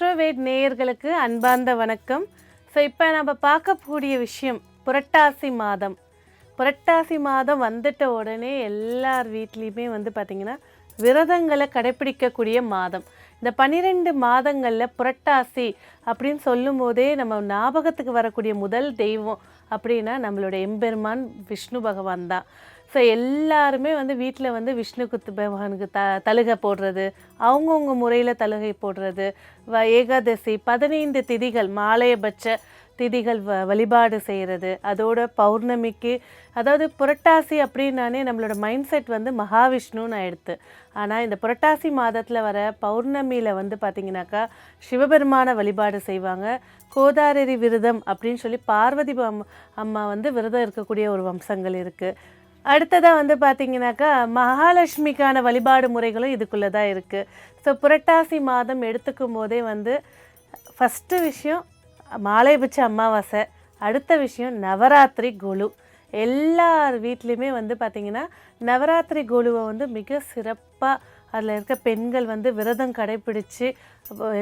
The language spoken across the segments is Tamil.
ஆஸ்ட்ரோவேட் நேயர்களுக்கு அன்பார்ந்த வணக்கம். ஸோ இப்போ நம்ம பார்க்கக்கூடிய விஷயம் புரட்டாசி மாதம். புரட்டாசி மாதம் வந்துட்ட உடனே எல்லார் வீட்லேயுமே வந்து பார்த்திங்கன்னா விரதங்களை கடைப்பிடிக்கக்கூடிய மாதம். இந்த பன்னிரெண்டு மாதங்களில் புரட்டாசி அப்படின்னு சொல்லும் போதே நம்ம ஞாபகத்துக்கு வரக்கூடிய முதல் தெய்வம் அப்படின்னா நம்மளோட எம்பெருமான் விஷ்ணு பகவான் தான். ஸோ எல்லாருமே வந்து வீட்டில் வந்து விஷ்ணு குத்து பகவானுக்கு த தலுகை போடுறது அவங்கவுங்க முறையில் தலுகை போடுறது வ ஏகாதசி பதினைந்து திதிகள் மாலையபட்ச திதிகள் வ வழிபாடு செய்கிறது அதோட பௌர்ணமிக்கு அதாவது புரட்டாசி அப்படின்னானே நம்மளோட மைண்ட் செட் வந்து மகாவிஷ்ணுன்னு ஆயிடுத்து. ஆனால் இந்த புரட்டாசி மாதத்தில் வர பௌர்ணமியில் வந்து பார்த்திங்கனாக்கா சிவபெருமான வழிபாடு செய்வாங்க. கோதாரரி விரதம் அப்படின்னு சொல்லி பார்வதி அம்மா அம்மா வந்து விரதம் இருக்கக்கூடிய ஒரு வம்சங்கள் இருக்குது அடுத்ததாக வந்து பார்த்தீங்கன்னாக்கா மகாலட்சுமிக்கான வழிபாடு முறைகளும் இதுக்குள்ளே தான் இருக்குது ஸோ புரட்டாசி மாதம் எடுத்துக்கும் போதே வந்து ஃபஸ்ட்டு விஷயம் மாலை பிச்ச அமாவாசை அடுத்த விஷயம் நவராத்திரி குழு எல்லார் வீட்லேயுமே வந்து பார்த்திங்கன்னா நவராத்திரி குழுவை வந்து மிக சிறப்பாக அதில் இருக்க பெண்கள் வந்து விரதம் கடைப்பிடித்து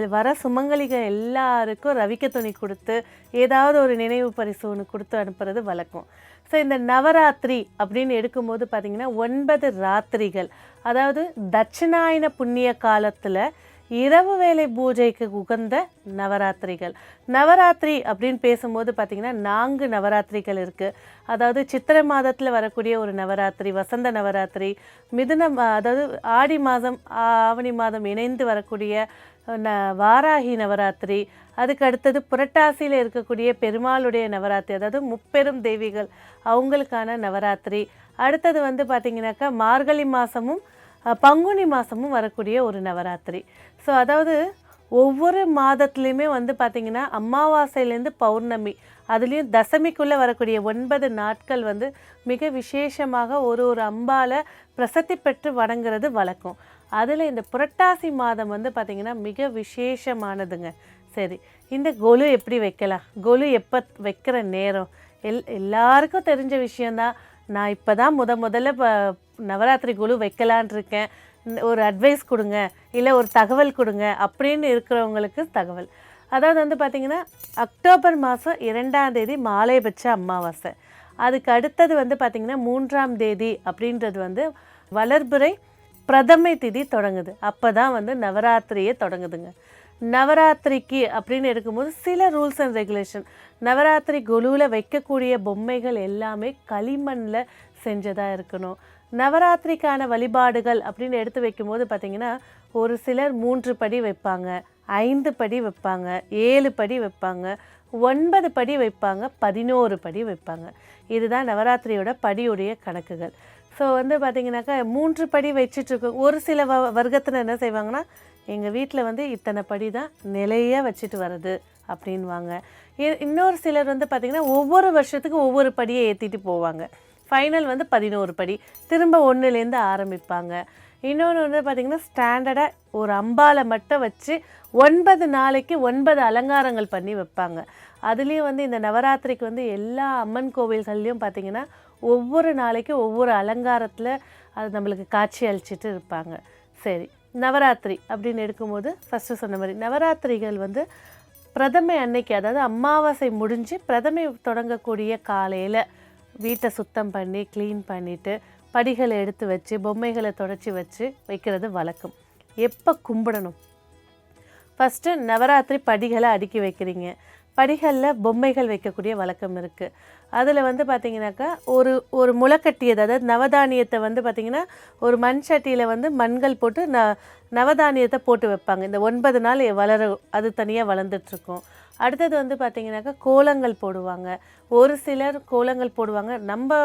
வர சுமங்கலிகள் எல்லாருக்கும் ரவிக்க துணி கொடுத்து ஏதாவது ஒரு நினைவு பரிசு ஒன்று கொடுத்து அனுப்புறது வழக்கம். ஸோ இந்த நவராத்திரி அப்படின்னு எடுக்கும்போது பார்த்திங்கன்னா ஒன்பது ராத்திரிகள். அதாவது தட்சிணாயன புண்ணிய காலத்தில் இரவு வேலை பூஜைக்கு உகந்த நவராத்திரிகள். நவராத்திரி அப்படின்னு பேசும்போது பார்த்திங்கன்னா நான்கு நவராத்திரிகள் இருக்குது அதாவது சித்திரை மாதத்தில் வரக்கூடிய ஒரு நவராத்திரி வசந்த நவராத்திரி மிதுன அதாவது ஆடி மாதம் ஆவணி மாதம் இணைந்து வரக்கூடிய வாராகி நவராத்திரி. அதுக்கு அடுத்தது புரட்டாசியில் இருக்கக்கூடிய பெருமாளுடைய நவராத்திரி அதாவது முப்பெரும் தேவிகள் அவங்களுக்கான நவராத்திரி. அடுத்தது வந்து பார்த்திங்கனாக்கா மார்கழி மாதமும் பங்குனி மாதமும் வரக்கூடிய ஒரு நவராத்திரி. ஸோ அதாவது ஒவ்வொரு மாதத்துலேயுமே வந்து பார்த்திங்கன்னா அமாவாசையிலேருந்து பௌர்ணமி அதுலேயும் தசமிக்குள்ளே வரக்கூடிய ஒன்பது நாட்கள் வந்து மிக விசேஷமாக ஒரு ஒரு அம்பால பிரசித்தி பெற்று வணங்குறது வழக்கம். அதில் இந்த புரட்டாசி மாதம் வந்து பார்த்திங்கன்னா மிக விசேஷமானதுங்க. சரி இந்த கொலு எப்படி வைக்கலாம்? கொலு எப்போ வைக்கிற நேரம்? எல் எல்லாருக்கும் தெரிஞ்ச விஷயந்தான் நான் இப்போ தான் முத முதல்ல இப்போ நவராத்திரி குழு வைக்கலான் இருக்கேன். ஒரு அட்வைஸ் கொடுங்க. இல்லை ஒரு தகவல் கொடுங்க. அப்படின்னு இருக்கிறவங்களுக்கு தகவல். அதாவது வந்து பார்த்திங்கன்னா அக்டோபர் மாதம் இரண்டாம் தேதி மாலை பட்ச அமாவாசை. அதுக்கு அடுத்தது வந்து பார்த்திங்கன்னா மூன்றாம் தேதி அப்படின்றது வந்து வளர்புரை பிரதமை திதி தொடங்குது. அப்போ தான் வந்து நவராத்திரியே தொடங்குதுங்க. நவராத்திரிக்கு அப்படின்னு இருக்கும்போது சில ரூல்ஸ் அண்ட் ரெகுலேஷன். நவராத்திரி குழுவில் வைக்கக்கூடிய பொம்மைகள் எல்லாமே களிமண்ணில் செஞ்சதாக இருக்கணும். நவராத்திரிக்கான வழிபாடுகள் அப்படின்னு எடுத்து வைக்கும்போது பார்த்திங்கன்னா ஒரு சிலர் மூன்று படி வைப்பாங்க ஐந்து படி வைப்பாங்க ஏழு படி வைப்பாங்க ஒன்பது படி வைப்பாங்க பதினோரு படி வைப்பாங்க. இதுதான் நவராத்திரியோட படியுடைய கணக்குகள். ஸோ வந்து பார்த்தீங்கன்னாக்கா மூன்று படி வச்சிட்ருக்கோம் ஒரு சில வ வர்க்கத்தில் என்ன செய்வாங்கன்னா எங்கள் வீட்டில் வந்து இத்தனை படி தான் நிலையாக வச்சுட்டு வர்றது அப்படின்வாங்க. இ- இன்னொரு சிலர் வந்து பார்த்திங்கன்னா ஒவ்வொரு வருஷத்துக்கு ஒவ்வொரு படியை ஏற்றிட்டு போவாங்க. ஃபைனல் வந்து பதினோரு படி. திரும்ப ஒன்றுலேருந்து ஆரம்பிப்பாங்க. இன்னொன்று வந்து பார்த்திங்கன்னா ஸ்டாண்டர்டாக ஒரு அம்பாலை மட்டும் வச்சு ஒன்பது நாளைக்கு ஒன்பது அலங்காரங்கள் பண்ணி வைப்பாங்க. அதுலேயும் வந்து இந்த நவராத்திரிக்கு வந்து எல்லா அம்மன் கோவில்கள்லேயும் பார்த்திங்கன்னா ஒவ்வொரு நாளைக்கு ஒவ்வொரு அலங்காரத்தில் அது நம்மளுக்கு காட்சி அளிச்சிட்டு இருப்பாங்க. சரி நவராத்திரி அப்படின்னு எடுக்கும்போது ஃபஸ்ட்டு சொன்ன மாதிரி நவராத்திரிகள் வந்து பிரதமை அன்னைக்கு அதாவது அமாவாசை முடிஞ்சு பிரதமை தொடங்கக்கூடிய காலையில் வீட்டை சுத்தம் பண்ணி க்ளீன் பண்ணிவிட்டு படிகளை எடுத்து வச்சு பொம்மைகளை தொடச்சி வச்சு வைக்கிறது வழக்கம். எப்போ கும்பிடணும்? ஃபஸ்ட்டு நவராத்திரி படிகளை அடுக்கி வைக்கிறீங்க. படிகளில் பொம்மைகள் வைக்கக்கூடிய வழக்கம் இருக்குது அதில் வந்து பார்த்திங்கனாக்கா ஒரு ஒரு முளைக்கட்டியது அதாவது நவதானியத்தை வந்து பார்த்திங்கன்னா ஒரு மண் சட்டியில் வந்து மண்கள் போட்டு ந நவதானியத்தை போட்டு வைப்பாங்க. இந்த ஒன்பது நாள் வளர அது தனியாக வளர்ந்துட்டுருக்கும் அடுத்தது வந்து பார்த்திங்கனாக்கா கோலங்கள் போடுவாங்க. ஒரு சிலர் கோலங்கள் போடுவாங்க. நம்ம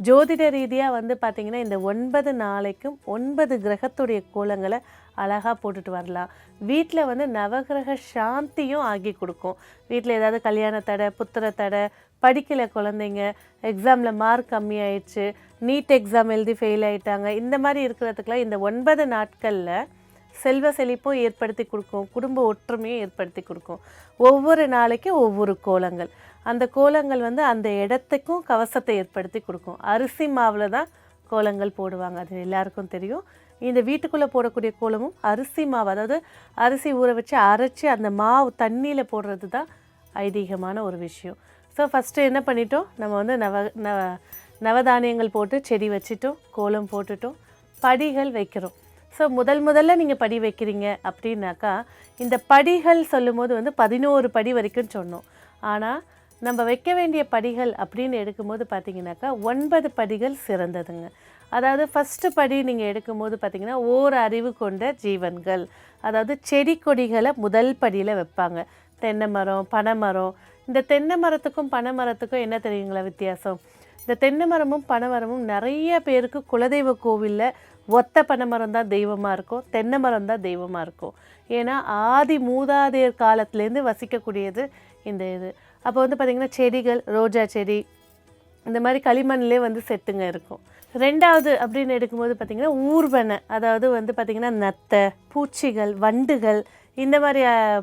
ஜோதிட ரீதியாக வந்து பார்த்திங்கன்னா இந்த ஒன்பது நாளைக்கும் ஒன்பது கிரகத்துடைய கோலங்களை அழகாக போட்டுட்டு வரலாம். வீட்டில் வந்து நவகிரக சாந்தியும் ஆகி கொடுக்கும். வீட்டில் ஏதாவது கல்யாண தடை புத்திர தடை படிக்கல குழந்தைங்க எக்ஸாமில் மார்க் கம்மியாயிடுச்சு நீட் எக்ஸாம் எழுதி ஃபெயில் ஆகிட்டாங்க இந்த மாதிரி இருக்கிறதுக்கெலாம் இந்த ஒன்பது நாட்களில் செல்வ செழிப்பும் ஏற்படுத்தி கொடுக்கும் குடும்ப ஒற்றுமையும் ஏற்படுத்தி கொடுக்கும். ஒவ்வொரு நாளைக்கும் ஒவ்வொரு கோலங்கள். அந்த கோலங்கள் வந்து அந்த இடத்துக்கும் கவசத்தை ஏற்படுத்தி கொடுக்கும். அரிசி மாவில் தான் கோலங்கள் போடுவாங்க அது எல்லாருக்கும் தெரியும். இந்த வீட்டுக்குள்ளே போடக்கூடிய கோலமும் அரிசி மாவு அதாவது அரிசி ஊற வச்சு அரைச்சி அந்த மாவு தண்ணியில் போடுறது தான் ஐதீகமான ஒரு விஷயம். ஸோ ஃபஸ்ட்டு என்ன பண்ணிட்டோம்? நம்ம வந்து நவ நவ நவதானியங்கள் போட்டு செடி வச்சிட்டோம் கோலம் போட்டுட்டோம் படிகள் வைக்கிறோம். ஸோ முதல் முதல்ல நீங்கள் படி வைக்கிறீங்க அப்படின்னாக்கா இந்த படிகள் சொல்லும்போது வந்து பதினோரு படி வரைக்கும் சொன்னோம். ஆனால் நம்ம வைக்க வேண்டிய படிகள் அப்படின்னு எடுக்கும்போது பார்த்தீங்கன்னாக்கா ஒன்பது படிகள் சிறந்ததுங்க. அதாவது ஃபஸ்ட்டு படி நீங்கள் எடுக்கும்போது பார்த்தீங்கன்னா ஓர் அறிவு கொண்ட ஜீவன்கள். அதாவது செடி கொடிகளை முதல் படியில் வைப்பாங்க. தென்னை மரம் பனைமரம் இந்த தென்னை மரத்துக்கும் பனை மரத்துக்கும் என்ன தெரியுங்களா வித்தியாசம்? இந்த தென்னை மரமும் பனை மரமும் நிறைய பேருக்கு குலதெய்வ கோவிலில் ஒத்த பனை மரம் தான் தெய்வமாக இருக்கும் தென்னை மரம் தான் தெய்வமாக இருக்கும். ஏன்னா ஆதி மூதாதையர் காலத்துலேருந்து வசிக்கக்கூடியது இந்த இது. அப்போ வந்து பார்த்திங்கன்னா செடிகள் ரோஜா செடி இந்த மாதிரி களிமண்லேயே வந்து செட்டுங்க இருக்கும். ரெண்டாவது அப்படின்னு எடுக்கும்போது பார்த்திங்கன்னா ஊர்வனை அதாவது வந்து பார்த்திங்கன்னா நத்தை பூச்சிகள் வண்டுகள் இந்த மாதிரி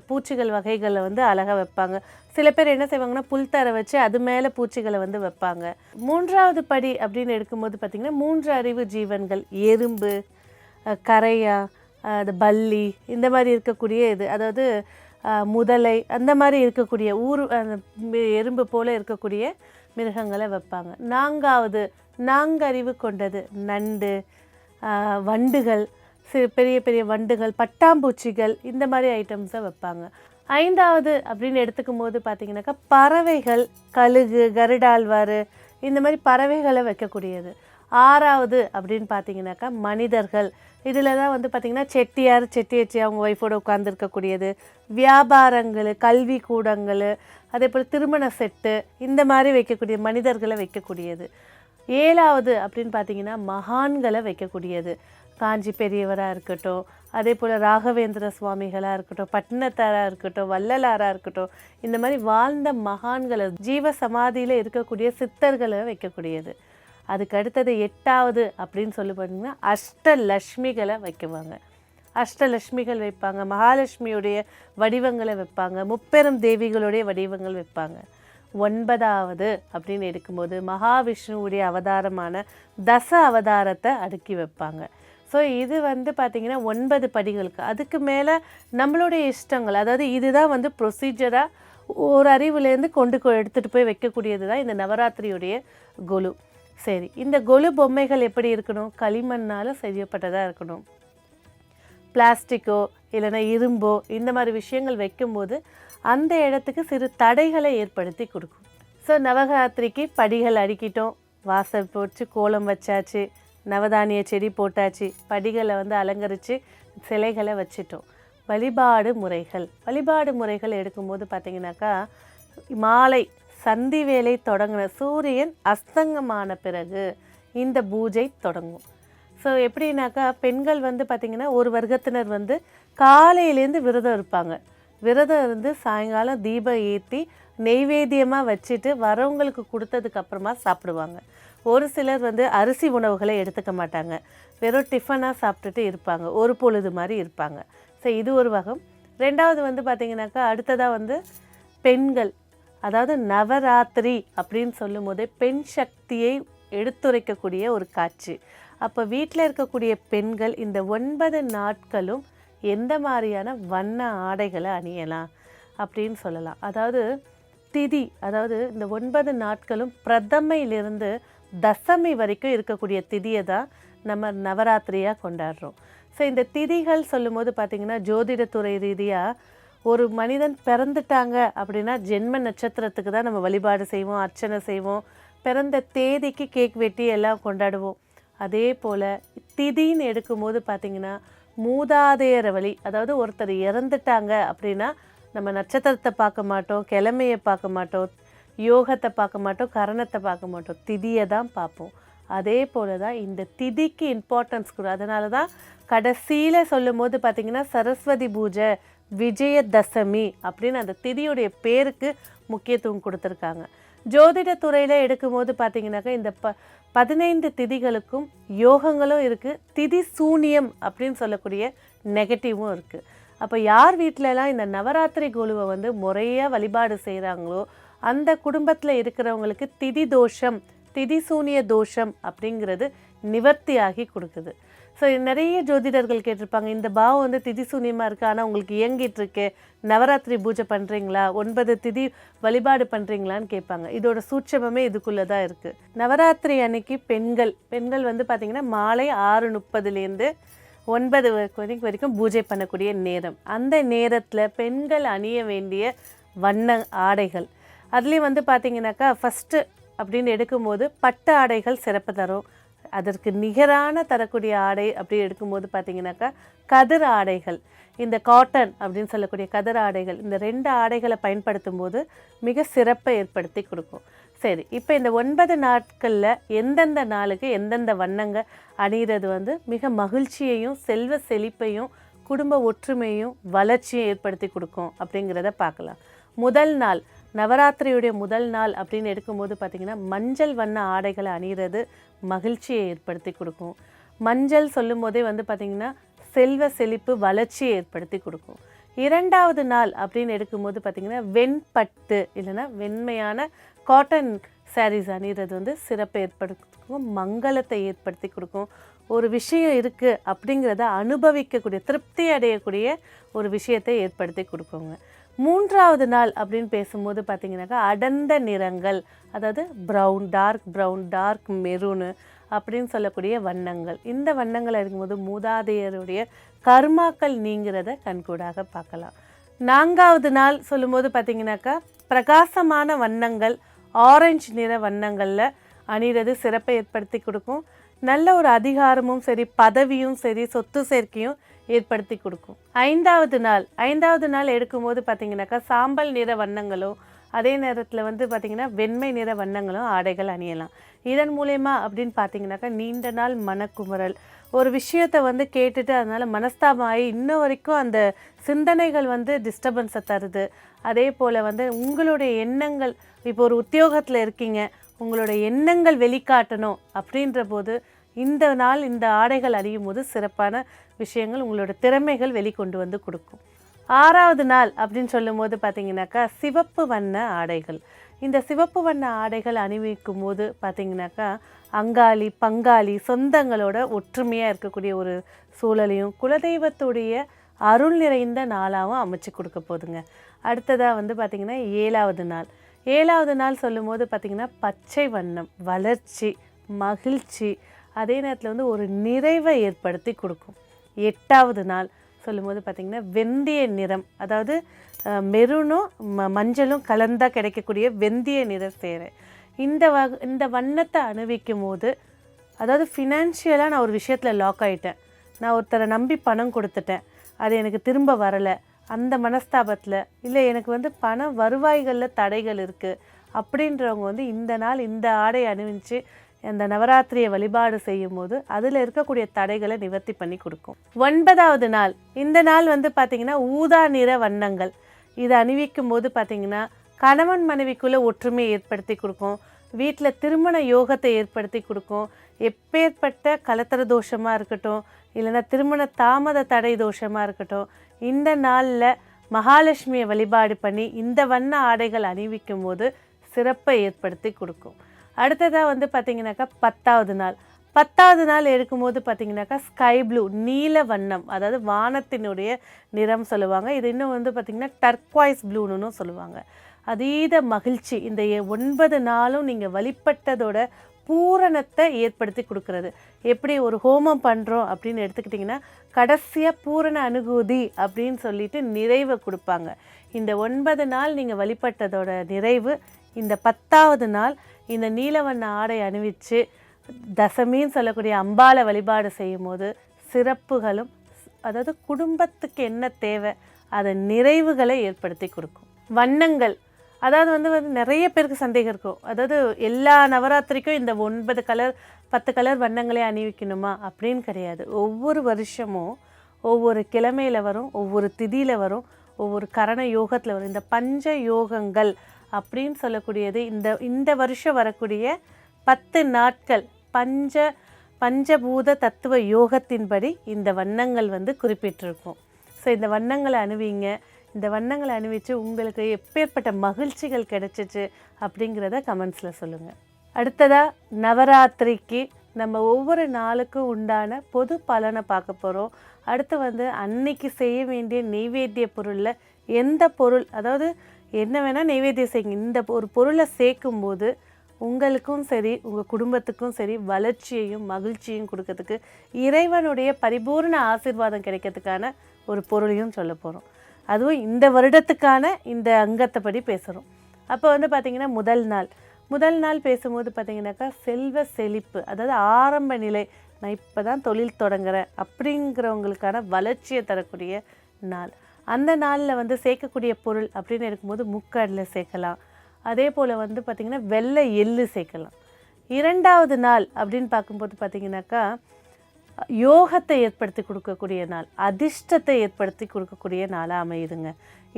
பூச்சிகள் வகைகளை வந்து அழகாக வைப்பாங்க. சில பேர் என்ன செய்வாங்கன்னா புல் தர வச்சு அது மேலே பூச்சிகளை வந்து வைப்பாங்க. மூன்றாவது படி அப்படின்னு எடுக்கும்போது பார்த்திங்கன்னா மூன்று அறிவு ஜீவன்கள் எறும்பு கரையா அது பல்லி இந்த மாதிரி இருக்கக்கூடிய இது அதாவது முதலை அந்த மாதிரி இருக்கக்கூடிய ஊர் அந்த எறும்பு போல் இருக்கக்கூடிய மிருகங்களை வைப்பாங்க. நான்காவது நான்கறிவு கொண்டது நண்டு வண்டுகள் பெரிய பெரிய வண்டுகள் பட்டாம்பூச்சிகள் இந்த மாதிரி ஐட்டம்ஸை வைப்பாங்க. ஐந்தாவது அப்படின்னு எடுத்துக்கும் போது பார்த்தீங்கன்னாக்கா பறவைகள் கழுகு கருடாழ்வார் இந்த மாதிரி பறவைகளை வைக்கக்கூடியது. ஆறாவது அப்படின்னு பார்த்தீங்கன்னாக்கா மனிதர்கள். இதில் தான் வந்து பார்த்திங்கன்னா செட்டியார் செட்டியச்சி அவங்க ஒய்ஃபோடு உட்காந்துருக்கக்கூடியது வியாபாரங்கள் கல்வி கூடங்கள் அதே போல் திருமண செட்டு இந்த மாதிரி வைக்கக்கூடிய மனிதர்களை வைக்கக்கூடியது. ஏழாவது அப்படின்னு பார்த்தீங்கன்னா மகான்களை வைக்கக்கூடியது. காஞ்சி பெரியவராக இருக்கட்டும் அதே போல் ராகவேந்திர சுவாமிகளாக இருக்கட்டும் பட்டினத்தாராக இருக்கட்டும் வள்ளலாராக இருக்கட்டும் இந்த மாதிரி வாழ்ந்த மகான்களை ஜீவ சமாதியில் இருக்கக்கூடிய சித்தர்களை வைக்கக்கூடியது. அதுக்கு அடுத்தது எட்டாவது அப்படின்னு சொல்லி பார்த்தீங்கன்னா அஷ்டலக்ஷ்மிகளை வைக்குவாங்க. அஷ்டலக்ஷ்மிகள் வைப்பாங்க மகாலட்சுமியுடைய வடிவங்களை வைப்பாங்க முப்பெரும் தேவிகளுடைய வடிவங்கள் வைப்பாங்க. ஒன்பதாவது அப்படின்னு எடுக்கும்போது மகாவிஷ்ணுவுடைய அவதாரமான தச அவதாரத்தை அடுக்கி வைப்பாங்க. ஸோ இது வந்து பார்த்திங்கன்னா ஒன்பது படிகளுக்கு. அதுக்கு மேலே நம்மளுடைய இஷ்டங்கள் அதாவது இதுதான் வந்து ப்ரொசீஜராக ஒரு அறிவுலேருந்து கொண்டு எடுத்துகிட்டு போய் வைக்கக்கூடியது தான் இந்த நவராத்திரியுடைய கொலு. சரி இந்த கொலு பொம்மைகள் எப்படி இருக்கணும்? களிமண்ணால் செய்யப்பட்டதாக இருக்கணும். பிளாஸ்டிக்கோ இல்லைன்னா இரும்போ இந்த மாதிரி விஷயங்கள் வைக்கும்போது அந்த இடத்துக்கு சிறு தடைகளை ஏற்படுத்தி கொடுக்கும். ஸோ நவராத்திரிக்கு படிகள் அடுக்கிட்டோம். வாசல் போச்சு கோலம் வச்சாச்சு. நவதானிய செடி போட்டாச்சு. படிகளை வந்து அலங்கரித்து சிலைகளை வச்சிட்டோம். வழிபாடு முறைகள். வழிபாடு முறைகள் எடுக்கும்போது பார்த்திங்கனாக்கா மாலை சந்தி வேலை தொடங்கின சூரியன் அஸ்தங்கமான பிறகு இந்த பூஜை தொடங்கும். ஸோ எப்படின்னாக்கா பெண்கள் வந்து பார்த்திங்கன்னா ஒரு வர்க்கத்தினர் வந்து காலையிலேருந்து விரதம் இருப்பாங்க. விரதம் இருந்து சாயங்காலம் தீபம் ஏற்றி நெய்வேத்தியமாக வச்சுட்டு வரவங்களுக்கு கொடுத்ததுக்கப்புறமா சாப்பிடுவாங்க. ஒரு சிலர் வந்து அரிசி உணவுகளை எடுத்துக்க மாட்டாங்க. வெறும் டிஃபனாக சாப்பிட்டுட்டு இருப்பாங்க. ஒரு பொழுது மாதிரி இருப்பாங்க. ஸோ இது ஒரு வகம். ரெண்டாவது வந்து பார்த்திங்கனாக்கா அடுத்ததாக வந்து பெண்கள். அதாவது நவராத்திரி அப்படின்னு சொல்லும் போதே பெண் சக்தியை எடுத்துரைக்கக்கூடிய ஒரு காட்சி. அப்போ வீட்டில் இருக்கக்கூடிய பெண்கள் இந்த ஒன்பது நாட்களும் எந்த மாதிரியான வண்ண ஆடைகளை அணியலாம் அப்படின்னு சொல்லலாம். அதாவது திதி அதாவது இந்த ஒன்பது நாட்களும் பிரதமையிலிருந்து தசமி வரைக்கும் இருக்கக்கூடிய திதியை தான் நம்ம நவராத்திரியாக கொண்டாடுறோம். ஸோ இந்த திதிகள் சொல்லும்போது பார்த்திங்கன்னா ஜோதிடத்துறை ரீதியாக ஒரு மனிதன் பிறந்துட்டாங்க அப்படின்னா ஜென்ம நட்சத்திரத்துக்கு தான் நம்ம வழிபாடு செய்வோம் அர்ச்சனை செய்வோம். பிறந்த தேதிக்கு கேக் வெட்டி எல்லாம் கொண்டாடுவோம். அதே போல் திதின்னு எடுக்கும்போது பார்த்திங்கன்னா மூதாதையர வழி அதாவது ஒருத்தர் இறந்துட்டாங்க அப்படின்னா நம்ம நட்சத்திரத்தை பார்க்க மாட்டோம் கிழமையை பார்க்க மாட்டோம். யோகத்தை பார்க்க மாட்டோம் கரணத்தை பார்க்க மாட்டோம் திதியை தான் பார்ப்போம். அதே போல தான் இந்த திதிக்கு இம்பார்ட்டன்ஸ் கொடு அதனால தான் கடைசியில் சொல்லும் போது பார்த்திங்கன்னா சரஸ்வதி பூஜை விஜயதசமி அப்படின்னு அந்த திதியுடைய பேருக்கு முக்கியத்துவம் கொடுத்துருக்காங்க. ஜோதிட துறையில் எடுக்கும்போது பார்த்தீங்கன்னாக்கா இந்த ப பதினைந்து திதிகளுக்கும் யோகங்களும் இருக்குது திதி சூனியம் அப்படின்னு சொல்லக்கூடிய நெகட்டிவும் இருக்குது அப்போ யார் வீட்டிலலாம் இந்த நவராத்திரி குழுவை வந்து முறையாக வழிபாடு செய்கிறாங்களோ அந்த குடும்பத்தில் இருக்கிறவங்களுக்கு திதி தோஷம் திதி சூனிய தோஷம் அப்படிங்கிறது நிவர்த்தியாகி கொடுக்குது. ஸோ நிறைய ஜோதிடர்கள் கேட்டிருப்பாங்க இந்த பாவம் வந்து திதி சூன்யமாக இருக்குது ஆனால் உங்களுக்கு இயங்கிட்டு இருக்கு நவராத்திரி பூஜை பண்ணுறீங்களா ஒன்பது திதி வழிபாடு பண்ணுறீங்களான்னு கேட்பாங்க. இதோட சூட்சமமே இதுக்குள்ளே தான் இருக்குது நவராத்திரி அன்னைக்கு பெண்கள் பெண்கள் வந்து பார்த்திங்கன்னா மாலை ஆறு முப்பதுலேருந்து ஒன்பது வரைக்கும் வரைக்கும் பூஜை பண்ணக்கூடிய நேரம். அந்த நேரத்தில் பெண்கள் அணிய வேண்டிய வண்ண ஆடைகள் அதுலேயும் வந்து பார்த்தீங்கன்னாக்கா ஃபஸ்ட்டு அப்படின்னு எடுக்கும்போது பட்டு ஆடைகள் சிறப்பு தரும். அதற்கு நிகரான தரக்கூடிய ஆடை அப்படி எடுக்கும்போது பார்த்தீங்கன்னாக்கா கதிர் ஆடைகள். இந்த காட்டன் அப்படின்னு சொல்லக்கூடிய கதிர் ஆடைகள் இந்த ரெண்டு ஆடைகளை பயன்படுத்தும் போது மிக சிறப்பை ஏற்படுத்தி கொடுக்கும். சரி இப்போ இந்த ஒன்பது நாட்களில் எந்தெந்த நாளுக்கு எந்தெந்த வண்ணங்க அணிகிறது வந்து மிக மகிழ்ச்சியையும் செல்வ செழிப்பையும் குடும்ப ஒற்றுமையும் வளர்ச்சியும் ஏற்படுத்தி கொடுக்கும் அப்படிங்கிறத பார்க்கலாம். முதல் நாள் நவராத்திரியுடைய முதல் நாள் அப்படின்னு எடுக்கும்போது பார்த்திங்கன்னா மஞ்சள் வண்ண ஆடைகளை அணிகிறது மகிழ்ச்சியை ஏற்படுத்தி கொடுக்கும். மஞ்சள் சொல்லும் போதே வந்து பார்த்திங்கன்னா செல்வ செழிப்பு வளர்ச்சியை ஏற்படுத்தி கொடுக்கும். இரண்டாவது நாள் அப்படின்னு எடுக்கும்போது பார்த்திங்கன்னா வெண்பட்டு இல்லைன்னா வெண்மையான காட்டன் சாரீஸ் அணிகிறது வந்து சிறப்பை ஏற்படுத்தும் மங்களத்தை ஏற்படுத்தி கொடுக்கும். ஒரு விஷயம் இருக்குது அப்படிங்கிறத அனுபவிக்கக்கூடிய திருப்தி அடையக்கூடிய ஒரு விஷயத்தை ஏற்படுத்தி கொடுக்குங்க. மூன்றாவது நாள் அப்படின்னு பேசும்போது பார்த்தீங்கன்னாக்கா அடர்ந்த நிறங்கள் அதாவது brown dark brown dark maroon அப்படின்னு சொல்லக்கூடிய வண்ணங்கள். இந்த வண்ணங்கள் இருக்கும்போது மூதாதையருடைய கர்மாக்கள் நீங்கிறத கண்கூடாக பார்க்கலாம். நான்காவது நாள் சொல்லும்போது பார்த்தீங்கன்னாக்கா பிரகாசமான வண்ணங்கள் ஆரஞ்சு நிற வண்ணங்களில் அணிகிறது சிறப்பை ஏற்படுத்தி கொடுக்கும். நல்ல ஒரு அதிகாரமும் சரி பதவியும் சரி சொத்து சேர்க்கையும் ஏற்படுத்தி கொடுக்கும். ஐந்தாவது நாள் ஐந்தாவது நாள் எடுக்கும்போது பார்த்தீங்கன்னாக்கா சாம்பல் நிற வண்ணங்களும் அதே நேரத்தில் வந்து பார்த்திங்கன்னா வெண்மை நிற வண்ணங்களும் ஆடைகள் அணியலாம். இதன் மூலயமா அப்படின்னு பார்த்தீங்கன்னாக்கா நீண்ட நாள் மனக்குமுறல். ஒரு விஷயத்தை வந்து கேட்டுட்டு அதனால் மனஸ்தாபம் ஆகி இன்ன வரைக்கும் அந்த சிந்தனைகள் வந்து டிஸ்டர்பன்ஸை தருது. அதே போல் வந்து உங்களுடைய எண்ணங்கள் இப்போ ஒரு உத்தியோகத்தில் இருக்கீங்க உங்களோட எண்ணங்கள் வெளிக்காட்டணும் அப்படின்ற போது இந்த நாள் இந்த ஆடைகள் அணியும் போது சிறப்பான விஷயங்கள் உங்களோட திறமைகள் வெளிக்கொண்டு வந்து கொடுக்கும். ஆறாவது நாள் அப்படின்னு சொல்லும்போது பார்த்தீங்கன்னாக்கா சிவப்பு வண்ண ஆடைகள். இந்த சிவப்பு வண்ண ஆடைகள் அணிவிக்கும் போது பார்த்தீங்கன்னாக்கா அங்காளி பங்காளி சொந்தங்களோட ஒற்றுமையாக இருக்கக்கூடிய ஒரு சூழலையும் குலதெய்வத்துடைய அருள் நிறைந்த நாளாகவும் அமைச்சு கொடுக்க போதுங்க. அடுத்ததாக வந்து பார்த்திங்கன்னா ஏழாவது நாள். ஏழாவது நாள் சொல்லும்போது பார்த்திங்கன்னா பச்சை வண்ணம் வளர்ச்சி மகிழ்ச்சி அதே நேரத்தில் வந்து ஒரு நிறைவை ஏற்படுத்தி கொடுக்கும். எட்டாவது நாள் சொல்லும்போது பார்த்திங்கன்னா வெந்தய நிறம். அதாவது மெருனும் மெரூனும் ம மஞ்சளும் கலந்தால் கிடைக்கக்கூடிய வெந்தய நிற சேரை இந்த வ இந்த வண்ணத்தை அணிவிக்கும் போது அதாவது ஃபினான்ஷியலாக நான் ஒரு விஷயத்தில் லாக் ஆகிட்டேன் நான் ஒருத்தரை நம்பி பணம் கொடுத்துட்டேன். அது எனக்கு திரும்ப வரலை. அந்த மனஸ்தாபத்தில் இல்லை எனக்கு வந்து பண வருவாய்களில் தடைகள் இருக்குது அப்படின்றவங்க வந்து இந்த நாள் இந்த ஆடை அணிவிச்சு அந்த நவராத்திரியை வழிபாடு செய்யும் போது அதில் இருக்கக்கூடிய தடைகளை நிவர்த்தி பண்ணி கொடுக்கும். ஒன்பதாவது நாள். இந்த நாள் வந்து பார்த்திங்கன்னா ஊதா நிற வண்ணங்கள். இதை அணிவிக்கும் போது பார்த்திங்கன்னா கணவன் மனைவிக்குள்ளே ஒற்றுமையை ஏற்படுத்தி கொடுக்கும். வீட்டில் திருமண யோகத்தை ஏற்படுத்தி கொடுக்கும். எப்பேற்பட்ட கலத்தர தோஷமாக இருக்கட்டும் இல்லைன்னா திருமண தாமத தடை தோஷமாக இருக்கட்டும் இந்த நாளில் மகாலட்சுமியை வழிபாடு பண்ணி இந்த வண்ண ஆடைகள் அணிவிக்கும் போது சிறப்பை ஏற்படுத்தி கொடுக்கும். அடுத்ததாக வந்து பார்த்திங்கனாக்கா பத்தாவது நாள். பத்தாவது நாள் எடுக்கும்போது பார்த்திங்கனாக்கா ஸ்கை ப்ளூ நீல வண்ணம் அதாவது வானத்தினுடைய நிறம் சொல்லுவாங்க. இது இன்னும் வந்து பார்த்திங்கன்னா டர்க்வாய்ஸ் ப்ளூன்னு சொல்லுவாங்க. அதீத மகிழ்ச்சி இந்த ஒன்பது நாளும் நீங்கள் வழிபட்டதோட பூரணத்தை ஏற்படுத்தி கொடுக்கறது. எப்படி ஒரு ஹோமம் பண்ணுறோம் அப்படின்னு எடுத்துக்கிட்டிங்கன்னா கடைசியாக பூரண அனுகூதி அப்படின்னு சொல்லிட்டு நிறைவை கொடுப்பாங்க. இந்த ஒன்பது நாள் நீங்கள் வழிபட்டதோட நிறைவு இந்த பத்தாவது நாள் இந்த நீலவண்ண ஆடை அணிவிச்சு தசமின்னு சொல்லக்கூடிய அம்பாளை வழிபாடு செய்யும் போது சிறப்புகளும் அதாவது குடும்பத்துக்கு என்ன தேவை அதை நிறைவுகளை ஏற்படுத்தி கொடுக்கும். வண்ணங்கள் அதாவது வந்து வந்து நிறைய பேருக்கு சந்தேகம் இருக்கும். அதாவது எல்லா நவராத்திரிக்கும் இந்த ஒன்பது கலர் பத்து கலர் வண்ணங்களே அணிவிக்கணுமா? அப்படின்னு கிடையாது. ஒவ்வொரு வருஷமும் ஒவ்வொரு கிழமையில வரும் ஒவ்வொரு திதியில் வரும் ஒவ்வொரு கரண யோகத்தில் வரும். இந்த பஞ்ச யோகங்கள் அப்படின்னு சொல்லக்கூடியது இந்த இந்த வருஷம் வரக்கூடிய பத்து நாட்கள் பஞ்ச பஞ்சபூத தத்துவ யோகத்தின்படி இந்த வண்ணங்கள் வந்து குறிப்பிட்டிருக்கும். ஸோ இந்த வண்ணங்களை அணிவிங்க. இந்த வண்ணங்களை அணிவிச்சு உங்களுக்கு எப்பேற்பட்ட மகிழ்ச்சிகள் கிடைச்சிச்சு அப்படிங்கிறத கமெண்ட்ஸில் சொல்லுங்கள் அடுத்ததாக நவராத்திரிக்கு நம்ம ஒவ்வொரு நாளுக்கும் உண்டான பொது பலனை பார்க்க போகிறோம் அடுத்து வந்து அன்னைக்கு செய்ய வேண்டிய நெய்வேத்திய பொருளில் எந்த பொருள் அதாவது என்ன வேணால் நெய்வேத்தியம் செய்யுங்க. இந்த ஒரு பொருளை சேர்க்கும் போது உங்களுக்கும் சரி உங்கள் குடும்பத்துக்கும் சரி வளர்ச்சியையும் மகிழ்ச்சியும் கொடுக்கறதுக்கு இறைவனுடைய பரிபூர்ண ஆசீர்வாதம் கிடைக்கிறதுக்கான ஒரு பொருளையும் சொல்ல போகிறோம் அதுவும் இந்த வருடத்துக்கான இந்த அங்கத்தைப்படி பேசுகிறோம் அப்போ வந்து பார்த்திங்கன்னா முதல் நாள். முதல் நாள் பேசும்போது பார்த்தீங்கன்னாக்கா செல்வ செழிப்பு அதாவது ஆரம்ப நிலை. நான் இப்போ தான் தொழில் தொடங்குறேன் அப்படிங்கிறவங்களுக்கான வளர்ச்சியை தரக்கூடிய நாள். அந்த நாளில் வந்து சேர்க்கக்கூடிய பொருள் அப்படின்னு இருக்கும்போது முக்கடலை சேர்க்கலாம். அதே போல் வந்து பார்த்திங்கன்னா வெள்ளை எள்ளு சேர்க்கலாம். இரண்டாவது நாள் அப்படின்னு பார்க்கும்போது பார்த்திங்கனாக்கா யோகத்தை ஏற்படுத்தி கொடுக்கக்கூடிய நாள் அதிர்ஷ்டத்தை ஏற்படுத்தி கொடுக்கக்கூடிய நாளாக அமையுதுங்க.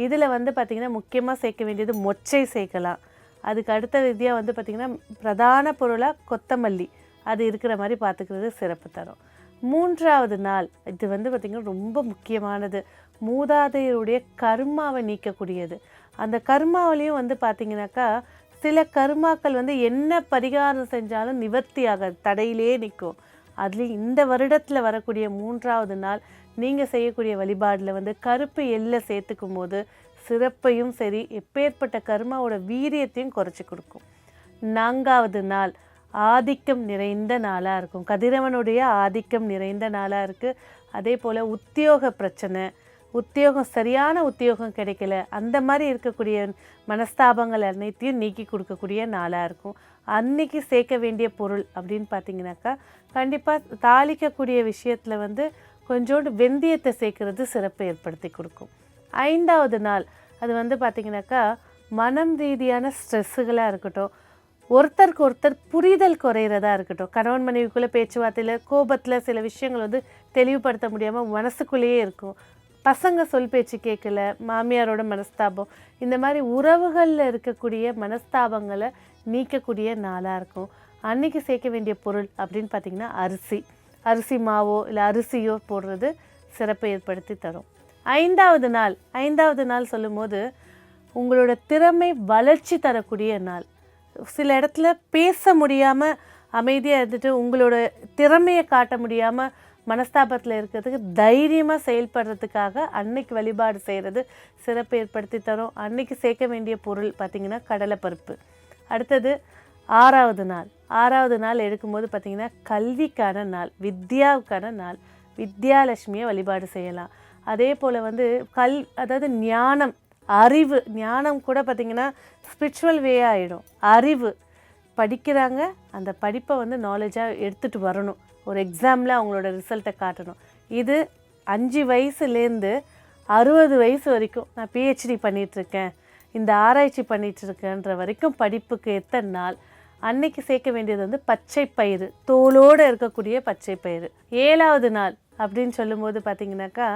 இதில் வந்து பார்த்திங்கன்னா முக்கியமாக சேர்க்க வேண்டியது மொச்சை சேர்க்கலாம். அதுக்கு அடுத்த விதியாக வந்து பார்த்திங்கன்னா பிரதான பொருளாக கொத்தமல்லி. அது இருக்கிற மாதிரி பார்த்துக்கிறது சிறப்பு தரும். மூன்றாவது நாள் இது வந்து பார்த்திங்கன்னா ரொம்ப முக்கியமானது. மூதாதையருடைய கர்மாவை நீக்கக்கூடியது. அந்த கர்மாவிலையும் வந்து பார்த்திங்கனாக்கா சில கர்மாக்கள் வந்து என்ன பரிகாரம் செஞ்சாலும் நிவர்த்தி ஆகாது தடையிலே நிற்கும். அதுலேயும் இந்த வருடத்தில் வரக்கூடிய மூன்றாவது நாள் நீங்கள் செய்யக்கூடிய வழிபாடில் வந்து கருப்பு எள்ளை சேர்த்துக்கும் போது சிறப்பையும் சரி எப்பேற்பட்ட கர்மாவோட வீரியத்தையும் குறைச்சி கொடுக்கும். நான்காவது நாள் ஆதிக்கம் நிறைந்த நாளாக இருக்கும். கதிரவனுடைய ஆதிக்கம் நிறைந்த நாளாக இருக்குது அதே போல் உத்தியோக பிரச்சனை உத்தியோகம் சரியான உத்தியோகம் கிடைக்கல. அந்த மாதிரி இருக்கக்கூடிய மனஸ்தாபங்கள் அனைத்தையும் நீக்கி கொடுக்கக்கூடிய நாளாக இருக்கும். அன்னைக்கு சேர்க்க வேண்டிய பொருள் அப்படின்னு பார்த்தீங்கன்னாக்கா கண்டிப்பாக தாளிக்கக்கூடிய விஷயத்தில் வந்து கொஞ்சோண்டு வெந்தயத்தை சேர்க்கறது சிறப்பை ஏற்படுத்தி கொடுக்கும். ஐந்தாவது நாள். அது வந்து பார்த்திங்கனாக்கா மனம் ரீதியான ஸ்ட்ரெஸ்ஸுகளாக இருக்கட்டும் ஒருத்தருக்கு ஒருத்தர் புரிதல் குறையிறதா இருக்கட்டும் கணவன் மனைவிக்குள்ளே பேச்சுவார்த்தையில் கோபத்தில் சில விஷயங்கள் வந்து தெளிவுபடுத்த முடியாமல் மனசுக்குள்ளேயே இருக்கும். பசங்க சொல் பேச்சு கேட்கல மாமியாரோட மனஸ்தாபம் இந்த மாதிரி உறவுகளில் இருக்கக்கூடிய மனஸ்தாபங்களை நீக்கக்கூடிய நாளாக இருக்கும். அன்னைக்கு சேர்க்க வேண்டிய பொருள் அப்படின்னு பார்த்திங்கன்னா அரிசி. அரிசி மாவோ இல்லை அரிசியோ போடுறது சிறப்பை ஏற்படுத்தி தரும். ஐந்தாவது நாள் ஐந்தாவது நாள் சொல்லும்போது உங்களோட திறமை வளர்ச்சி தரக்கூடிய நாள். சில இடத்துல பேச முடியாமல் அமைதியாக இருந்துட்டு உங்களோட திறமையை காட்ட முடியாமல் மனஸ்தாபத்தில் இருக்கிறதுக்கு தைரியமாக செயல்படுறதுக்காக அன்னைக்கு வழிபாடு செய்கிறது சிறப்பு ஏற்படுத்தி தரும். அன்னைக்கு சேர்க்க வேண்டிய பொருள் பார்த்திங்கன்னா கடலைப்பருப்பு அடுத்தது ஆறாவது நாள். ஆறாவது நாள் எடுக்கும்போது பார்த்திங்கன்னா கல்விக்கான நாள் வித்யாவுக்கான நாள். வித்யாலட்சுமியை வழிபாடு செய்யலாம். அதே போல் வந்து கல் அதாவது ஞானம் அறிவு ஞானம் கூட பார்த்திங்கன்னா ஸ்பிரிச்சுவல் வே ஆகிடும் அறிவு படிக்கிறாங்க அந்த படிப்பை வந்து நாலேஜாக எடுத்துகிட்டு வரணும். ஒரு எக்ஸாமில் அவங்களோட ரிசல்ட்டை காட்டணும். இது அஞ்சு வயசுலேருந்து அறுபது வயசு வரைக்கும் நான் பிஹெச்டி பண்ணிகிட்ருக்கேன் இந்த ஆராய்ச்சி பண்ணிகிட்ருக்கேன்ற வரைக்கும் படிப்புக்கு எத்தனை நாள்? அன்னைக்கு சேர்க்க வேண்டியது வந்து பச்சை பயிறு தோலோடு இருக்கக்கூடிய பச்சை பயிறு. ஏழாவது நாள் அப்படின்னு சொல்லும்போது பார்த்திங்கனாக்கா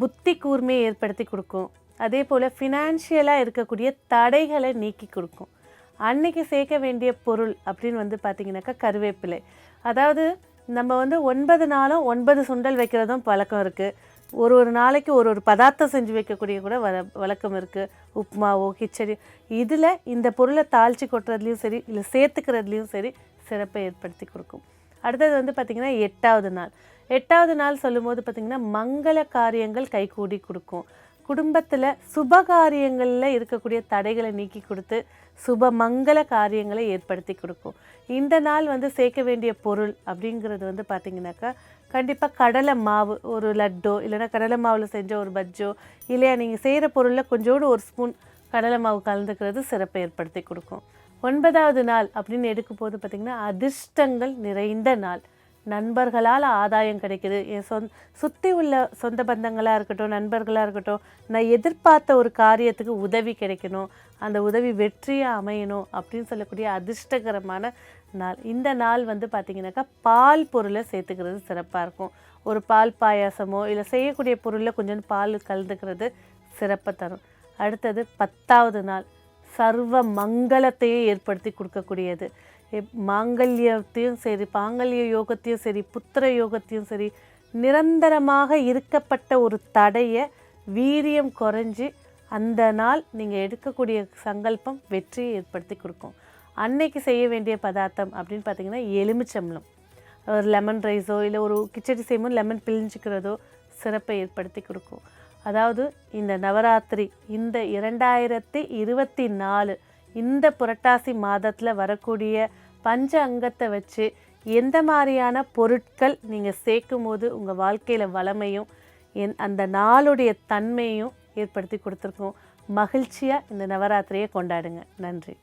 புத்தி கூர்மையை ஏற்படுத்தி கொடுக்கும். அதே போல் ஃபினான்ஷியலாக இருக்கக்கூடிய தடைகளை நீக்கி கொடுக்கும். அன்னைக்கு சேர்க்க வேண்டிய பொருள் அப்படின்னு வந்து பார்த்திங்கனாக்கா கருவேப்பிலை. அதாவது நம்ம வந்து ஒன்பது நாளும் ஒன்பது சுண்டல் வைக்கிறதும் பழக்கம் இருக்குது ஒரு ஒரு நாளைக்கு ஒரு ஒரு பதார்த்தம் செஞ்சு வைக்கக்கூடிய கூட வ வழக்கம் இருக்குது உப்புமாவோ கிச்சடி இதில் இந்த பொருளை தாளித்து கொட்டுறதுலையும் சரி இல்லை சேர்த்துக்கிறதுலையும் சரி சிறப்பை ஏற்படுத்தி கொடுக்கும். அடுத்தது வந்து பார்த்திங்கன்னா எட்டாவது நாள். எட்டாவது நாள் சொல்லும்போது பார்த்திங்கன்னா மங்கள காரியங்கள் கைகூடி கொடுக்கும். குடும்பத்தில் சுப காரியங்களில் இருக்கக்கூடிய தடைகளை நீக்கி கொடுத்து சுப மங்கள காரியங்களை ஏற்படுத்தி கொடுக்கும். இந்த நாள் வந்து சேர்க்க வேண்டிய பொருள் அப்படிங்கிறது வந்து பார்த்திங்கனாக்கா கண்டிப்பாக கடலை மாவு ஒரு லட்டோ இல்லைன்னா கடலை மாவில் செஞ்ச ஒரு பஜ்ஜோ இல்லையா நீங்கள் செய்கிற பொருளில் கொஞ்சோடு ஒரு ஸ்பூன் கடலை மாவு கலந்துக்கிறது சிறப்பை ஏற்படுத்தி கொடுக்கும். ஒன்பதாவது நாள் அப்படின்னு எடுக்கும் போது பார்த்திங்கன்னா அதிர்ஷ்டங்கள் நிறைந்த நாள். நண்பர்களால் ஆதாயம் கிடைக்குது. என் சொந் சுற்றி உள்ள சொந்த பந்தங்களாக இருக்கட்டும் நண்பர்களாக இருக்கட்டும் நான் எதிர்பார்த்த ஒரு காரியத்துக்கு உதவி கிடைக்கணும். அந்த உதவி வெற்றியாக அமையணும் அப்படின்னு சொல்லக்கூடிய அதிர்ஷ்டகரமான நாள். இந்த நாள் வந்து பார்த்திங்கனாக்கா பால் பொருளை சேர்த்துக்கிறது சிறப்பாக இருக்கும். ஒரு பால் பாயாசமோ இல்லை செய்யக்கூடிய பொருளில் கொஞ்சம் பால் கலந்துக்கிறது சிறப்பை தரும். அடுத்தது பத்தாவது நாள் சர்வ மங்களத்தையே ஏற்படுத்தி கொடுக்கக்கூடியது. மாங்கல்யத்தையும் சரி பாங்கல்ய யோகத்தையும் சரி புத்திர யோகத்தையும் சரி நிரந்தரமாக இருக்கப்பட்ட ஒரு தடையை வீரியம் குறைஞ்சி அந்த நாள் நீங்கள் எடுக்கக்கூடிய சங்கல்பம் வெற்றியை ஏற்படுத்தி கொடுக்கும். அன்னைக்கு செய்ய வேண்டிய பதார்த்தம் அப்படின்னு பார்த்தீங்கன்னா எலுமிச்சம்பளம் ஒரு லெமன் ரைஸோ இல்லை ஒரு கிச்சடி செய்யும்போது லெமன் பிழிஞ்சிக்கிறதோ சிறப்பை ஏற்படுத்தி கொடுக்கும். அதாவது இந்த நவராத்திரி இந்த இரண்டாயிரத்தி இருபத்தி நாலு இந்த புரட்டாசி மாதத்தில் வரக்கூடிய பஞ்ச அங்கத்தை வச்சு எந்த மாதிரியான பொருட்கள் நீங்கள் சேர்க்கும் போது உங்கள் வாழ்க்கையில் வளமையும் என் அந்த நாளுடைய தன்மையும் ஏற்படுத்தி கொடுத்துருக்கோம். மகிழ்ச்சியாக இந்த நவராத்திரியை கொண்டாடுங்க. நன்றி.